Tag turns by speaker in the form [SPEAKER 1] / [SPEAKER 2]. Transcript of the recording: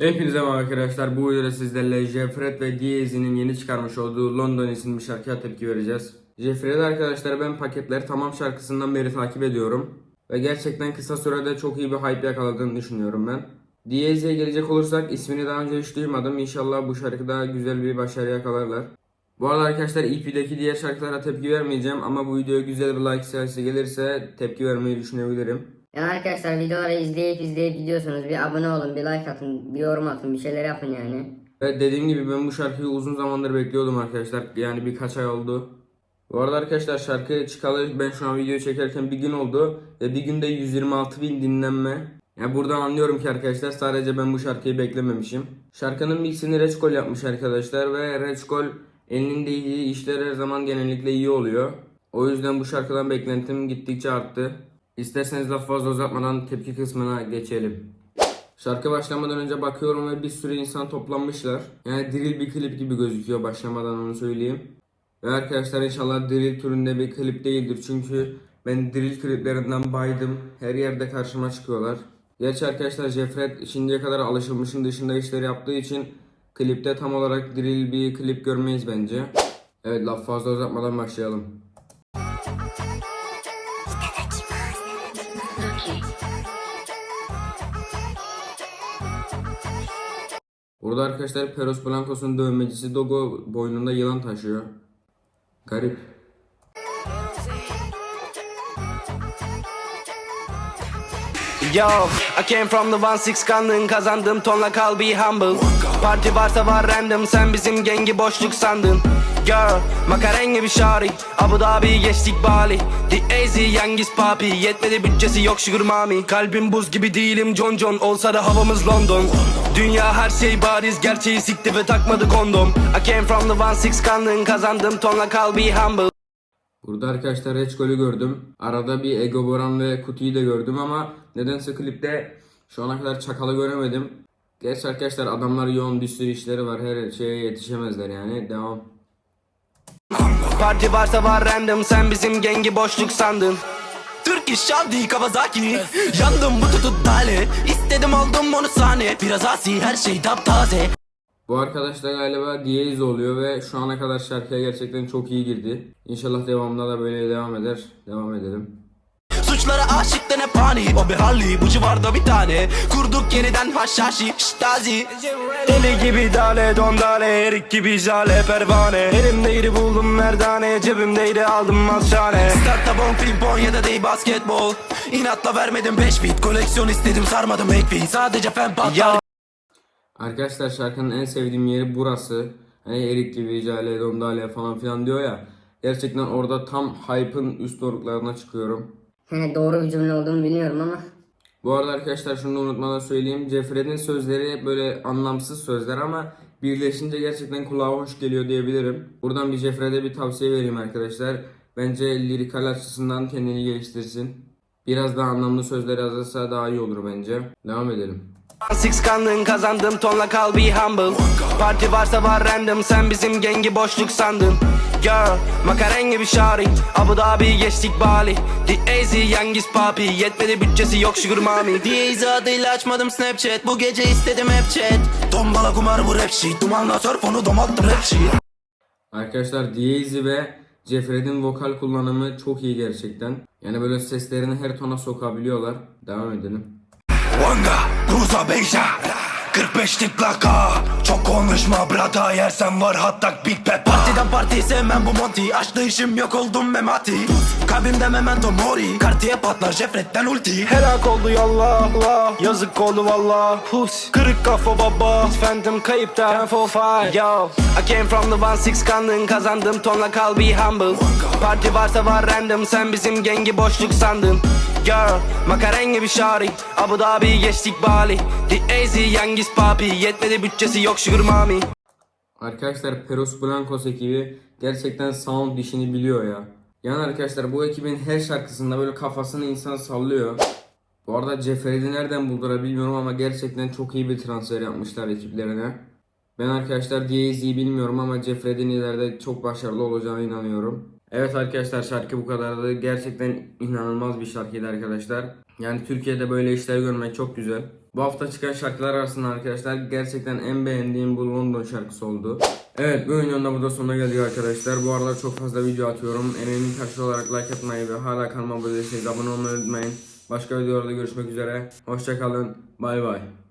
[SPEAKER 1] Hepinize merhaba arkadaşlar. Bu videoda sizlerle Jeffred ve Diez'in yeni çıkarmış olduğu London isimli şarkıya tepki vereceğiz. Jeffred arkadaşlar ben paketleri tamam şarkısından beri takip ediyorum. Ve gerçekten kısa sürede çok iyi bir hype yakaladığını düşünüyorum ben. Diez'e gelecek olursak ismini daha önce hiç duymadım. İnşallah bu şarkıda güzel bir başarı yakalarlar. Bu arada arkadaşlar EP'deki diğer şarkılara tepki vermeyeceğim ama bu videoya güzel bir like sayısı gelirse tepki vermeyi düşünebilirim.
[SPEAKER 2] Yani arkadaşlar videoları izleyip izleyip gidiyorsunuz. Bir abone olun, bir like atın, bir yorum atın, bir şeyler yapın yani.
[SPEAKER 1] Evet dediğim gibi ben bu şarkıyı uzun zamandır bekliyordum arkadaşlar. Yani birkaç ay oldu. Bu arada arkadaşlar şarkı çıkalı ben şu an video çekerken bir gün oldu. Ve bir günde 126 bin dinlenme. Yani buradan anlıyorum ki arkadaşlar sadece ben bu şarkıyı beklememişim. Şarkının mixini Reçkol yapmış arkadaşlar ve Reçkol elinde iyi işler her zaman genellikle iyi oluyor. O yüzden bu şarkıdan beklentim gittikçe arttı. İsterseniz laf fazla uzatmadan tepki kısmına geçelim. Şarkı başlamadan önce bakıyorum ve bir sürü insan toplanmışlar. Yani drill bir klip gibi gözüküyor başlamadan onu söyleyeyim. Ve arkadaşlar inşallah drill türünde bir klip değildir çünkü ben drill kliplerinden baydım. Her yerde karşıma çıkıyorlar. Gerçi arkadaşlar Jeffred şimdiye kadar alışılmışın dışında işler yaptığı için klipte tam olarak drill bir klip görmeyiz bence. Evet laf fazla uzatmadan başlayalım. Burada arkadaşlar Peros Blancos'un dövmecisi Dogo boynunda yılan taşıyor. Garip.
[SPEAKER 3] Yo, I came from the 1-6 kandın Kazandım tonla kal be humble Parti varsa var random Sen bizim gengi boşluk sandın Girl, makarengi bir şari Abu Dhabi geçtik Bali The Easy Yangiz Papi Yetmedi bütçesi yok sugar mami Kalbim buz gibi değilim John John Olsa da havamız London Dünya her şey bariz Gerçeği sikti ve takmadı kondom I came from the 1-6 kandın Kazandım tonla kal be humble
[SPEAKER 1] Burada arkadaşlar Reçkol'ü gördüm. Arada bir Ego Boran ve Kutu'yu da gördüm ama nedense klipte şu ana kadar Çakal'ı göremedim. Gerçi arkadaşlar adamlar yoğun bir sürü işleri var. Her şeye yetişemezler yani. Devam.
[SPEAKER 3] Parti varsa var random Sen bizim gengi boşluk sandın Türk iş Audi Kawasaki Yandım bu tutut dale İstedim oldum onu sahne Biraz asi her şey taptaze
[SPEAKER 1] Bu arkadaş da galiba Diaz oluyor ve şu ana kadar şarkıya gerçekten çok iyi girdi. İnşallah devamında da böyle devam eder. Devam edelim.
[SPEAKER 3] Suçlara aşıkta ne pani. O bir Harley bu civarda bir tane. Kurduk yeniden haşhaşi ştazi Deli gibi dale dondale Erik gibi jale pervane. Elimdeydi buldum merdane Cebimdeydi aldım mazşane Startta bon ping pong ya da değil basketbol İnatla vermedim 5 bit Koleksiyon istedim sarmadım ekvi Sadece fen patlar
[SPEAKER 1] Arkadaşlar şarkının en sevdiğim yeri burası. Hani Erik gibi, Jale, Dondale falan filan diyor ya. Gerçekten orada tam hype'ın üst doruklarına çıkıyorum.
[SPEAKER 2] Doğru bir cümle olduğunu bilmiyorum ama.
[SPEAKER 1] Bu arada arkadaşlar şunu da unutmadan söyleyeyim. Jeffred'in sözleri böyle anlamsız sözler ama birleşince gerçekten kulağa hoş geliyor diyebilirim. Buradan bir Jeffred'e bir tavsiye vereyim arkadaşlar. Bence lirikal açısından kendini geliştirsin. Biraz daha anlamlı sözler yazarsa daha iyi olur bence. Devam edelim.
[SPEAKER 3] Six kandın kazandım tonla kal be humble. Parti varsa var random sen bizim gengi boşluk sandın. Girl makarengi bir şari. Abu Dhabi geçtik Bali. The Easy Yangiz Papi. Yetmedi bütçesi yok sugar mami. The Easy adıyla açmadım Snapchat. Bu gece istedim hep chat Tombala kumar bu rap shit. Dumanla surf onu domalttım rap shit.
[SPEAKER 1] Arkadaşlar Diezi ve Jeffred'in vokal kullanımı çok iyi gerçekten. Yani böyle seslerini her tona sokabiliyorlar. Devam edelim.
[SPEAKER 4] Vanga, Ruza Beyza 45'lik laka Çok konuşma brada yersen var hatta Big Peppa
[SPEAKER 3] Partiden partiyi sevmem bu monty. Açtı işim yok oldum memati. Kalbimde memento mori. Kartiye patlar Jeffret'ten ulti. Helak oldu yallah Allah. Yazık oldu valla Pus Kırık kafa baba. Phantom kayıpta. Ten for five. Yo. I came from the one six kandın Kazandım tonla kal be humble. Parti varsa var random. Sen bizim gengi boşluk sandın Girl Makarengi bir şari Abu Dhabi geçtik Bali The Easy Yangiz Papi Yetmedi bütçesi yok sugar mami
[SPEAKER 1] Arkadaşlar Peros Blancos ekibi gerçekten sound işini biliyor ya. Yani arkadaşlar bu ekibin her şarkısında böyle kafasını insan sallıyor. Bu arada Jeffrey'i nereden buldular bilmiyorum ama gerçekten çok iyi bir transfer yapmışlar ekiplerine. Ben arkadaşlar Diaz'i bilmiyorum ama Jeffrey'in ileride çok başarılı olacağına inanıyorum. Evet arkadaşlar şarkı bu kadardı. Gerçekten inanılmaz bir şarkıydı arkadaşlar. Yani Türkiye'de böyle işler görmek çok güzel. Bu hafta çıkan şarkılar arasında arkadaşlar gerçekten en beğendiğim bu London şarkısı oldu. Evet bu videonun da burada sonuna geldik arkadaşlar. Bu aralar çok fazla video atıyorum. Emeğimin karşı olarak like atmayı ve hala kanalıma abone değilseniz abone olmayı unutmayın. Başka videolarda görüşmek üzere. Hoşçakalın. Bay bay.